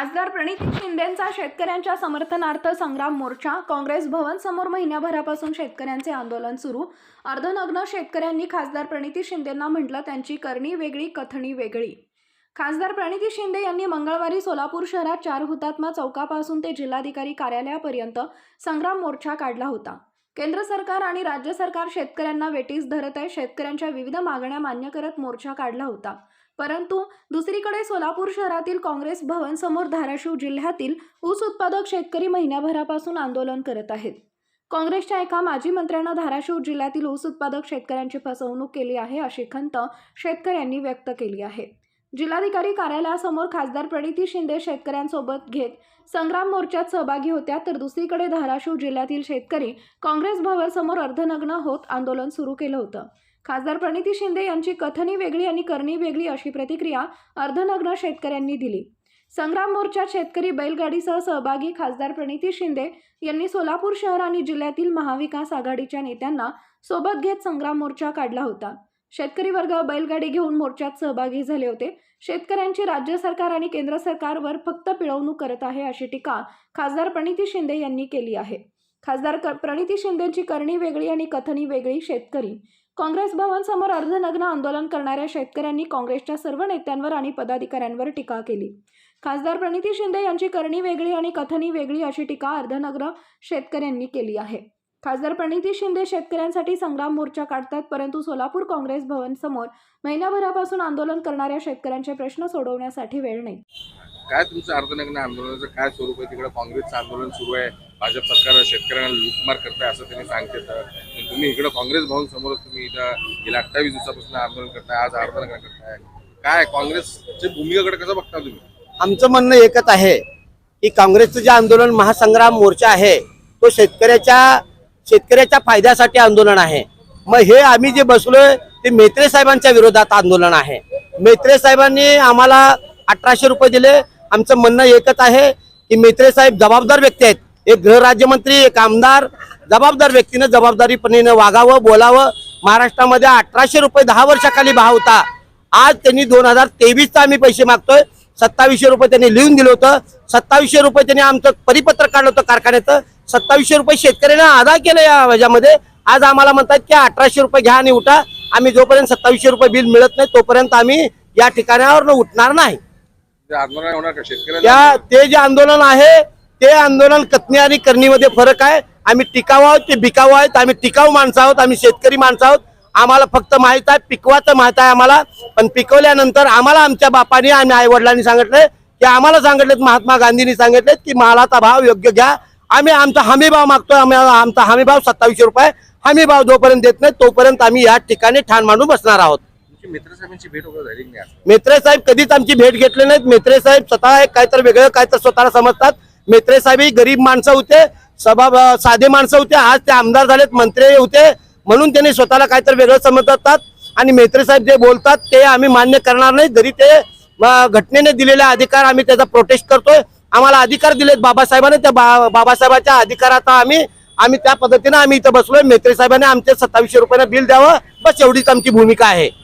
खासदार प्रणिती शिंदेंचा शेतकऱ्यांच्या समर्थनार्थ संग्राम मोर्चा काँग्रेस भवन समोर महिन्याभरापासून शेतकऱ्यांचे आंदोलन सुरू. अर्धनग्न शेतकऱ्यांनी खासदार प्रणिती शिंदेंना म्हटलं त्यांची करणी वेगळी कथणी वेगळी. खासदार प्रणिती शिंदे यांनी मंगळवारी सोलापूर शहरात चार हुतात्मा चौकापासून ते जिल्हाधिकारी कार्यालयापर्यंत संग्राम मोर्चा काढला होता. केंद्र सरकार आणि राज्य सरकार शेतकऱ्यांना वेटीस धरत आहे शेतकऱ्यांच्या विविध मागण्या मान्य करत मोर्चा काढला होता. परंतु दुसरीकडे सोलापूर शहरातील काँग्रेस भवन समोर धाराशिव जिल्ह्यातील ऊस उत्पादक शेतकरी महिन्याभरापासून आंदोलन करत आहेत. काँग्रेसच्या एका माजी मंत्र्यानं धाराशिव जिल्ह्यातील ऊस उत्पादक शेतकऱ्यांची फसवणूक केली आहे अशी खंत शेतकऱ्यांनी व्यक्त केली आहे. जिल्हाधिकारी कार्यालयासमोर खासदार प्रणिती शिंदे शेतकऱ्यांसोबत घेत संग्राम मोर्चात सहभागी होत्या तर दुसरीकडे धाराशिव जिल्ह्यातील शेतकरी काँग्रेस भवनसमोर अर्धनग्न होत आंदोलन सुरू केलं होतं. खासदार प्रणिती शिंदे यांची कथनी वेगळी आणि करणी वेगळी अशी प्रतिक्रिया अर्धनग्न शेतकऱ्यांनी दिली. संग्राम मोर्चात शेतकरी बैलगाडीसह सहभागी खासदार प्रणिती शिंदे यांनी सोलापूर शहर आणि जिल्ह्यातील महाविकास आघाडीच्या नेत्यांना सोबत घेत संग्राम मोर्चा काढला होता. शेतकरी वर्ग बैलगाडी घेऊन मोर्चात सहभागी झाले होते. शेतकऱ्यांची राज्य सरकार आणि केंद्र सरकारवर फक्त पिळवणूक करत आहे अशी टीका खासदार प्रणिती शिंदे यांनी केली आहे. खासदार क- प्रणिती शिंदेची करणी वेगळी आणि कथनी वेगळी शेतकरी काँग्रेस भवनसमोर अर्धनग्न आंदोलन करणाऱ्या शेतकऱ्यांनी काँग्रेसच्या सर्व नेत्यांवर आणि पदाधिकाऱ्यांवर टीका केली. खासदार प्रणिती शिंदे यांची करणी वेगळी आणि कथनी वेगळी अशी टीका अर्धनग्न शेतकऱ्यांनी केली आहे. खासदार प्रणिती शिंदे शेतकऱ्यांसाठी संग्राम मोर्चा काढतात परंतु सोलापूर काँग्रेस भवन समोर महिनाभरापासून आंदोलन करणाऱ्या शेतकऱ्यांचे प्रश्न सोडवण्यासाठी वेळ नाही. काय तुमचं अर्धनग्न आंदोलनाचं काय स्वरूप आहे? तिकडे काँग्रेसचं आंदोलन सुरू आहे. भाजप सरकार शेतकऱ्यांना लूटमार करताय असं त्यांनी सांगते तर तुम्ही इकडे काँग्रेस भवन समोर तुम्ही इथं गेल्या अठ्ठावीस दिवसापासून आंदोलन करताय आज अर्धनग्न करताय. काय काँग्रेसच्या भूमिकेकडे कसं बघता तुम्ही? आमचं म्हणणं एकच आहे की काँग्रेसचं जे आंदोलन महासंग्राम मोर्चा आहे तो शेतकऱ्याच्या शेतकऱ्याच्या फायद्यासाठी आंदोलन आहे. मग हे आम्ही जे बसलोय ते मेत्रे साहेबांच्या विरोधात आंदोलन आहे. मेत्रे साहेबांनी आम्हाला अठराशे रुपये दिले आमचं म्हणणं एकच आहे की मेत्रे साहेब जबाबदार व्यक्ती आहेत. एक गृहराज्यमंत्री एक आमदार जबाबदार व्यक्तीनं जबाबदारीपणे वागावं बोलावं. महाराष्ट्रामध्ये अठराशे रुपये दहा वर्षाखाली भाव होता. आज त्यांनी दोन हजार तेवीसचा आम्ही पैसे मागतोय. सत्तावीसशे रुपये त्यांनी लिहून दिलं होतं. सत्तावीसशे रुपये त्यांनी आमचं परिपत्र काढलं होतं कारखान्याचं. सत्तावीसशे रुपये शेतकऱ्यांना अदा केलं या ह्याच्यामध्ये. आज आम्हाला म्हणतात की अठराशे रुपये घ्या आणि उठा. आम्ही जोपर्यंत सत्तावीसशे रुपये बिल मिळत नाही तोपर्यंत आम्ही या ठिकाणावर उठणार नाही. आंदोलन होणार का? त्या ते जे आंदोलन आहे ते आंदोलन कथनी आणि करणीमध्ये फरक आहे. आम्ही टिकाऊ आहोत ते बिकाऊ आहेत. आम्ही टिकाऊ माणसं आहोत आम्ही शेतकरी माणसं आहोत. आम्हाला फक्त माहीत आहे पिकवाचं माहीत आहे आम्हाला. पण पिकवल्यानंतर आम्हाला आमच्या बापाने आणि आई वडिलांनी सांगितलंय की आम्हाला सांगितलेत महात्मा गांधींनी सांगितलेत की मालाचा भाव योग्य घ्या. आम्ही आमचा हमी भाव मागतोय आम्ही आमचा हमी भाव सत्तावीसशे रुपये हमी भाव जोपर्यंत देत नाही तोपर्यंत आम्ही या ठिकाणी ठाण मांडून बसणार आहोत. तुमची मित्र भेट वगैरे झाली नाही मेत्रे साहेब कधीच आमची भेट घेतली नाहीत. मेत्रे साहेब स्वतः एक काहीतरी वेगळं काहीतरी स्वतःला समजतात. मेत्रे साहेब ही गरीब माणसं होते सभा साधे माणसं होते. आज ते आमदार झालेत मंत्री होते. म्हणून त्यांनी स्वतःला काहीतरी वेगळं समजतात. आणि मेत्रे साहेब जे बोलतात ते आम्ही मान्य करणार नाही. जरी ते घटनेने दिलेले अधिकार आम्ही त्याचा प्रोटेस्ट करतोय. आम्हाला अधिकार दिलेत बाबासाहेबांनी. त्या बा- बाबासाहेबाच्या अधिकाराचा आम्ही आम्ही त्या पद्धतीने आम्ही इथं बसलोय. मेत्रे साहेबांनी आमच्या सत्तावीसशे रुपयानं बिल द्यावं. बस एवढीच आमची भूमिका आहे.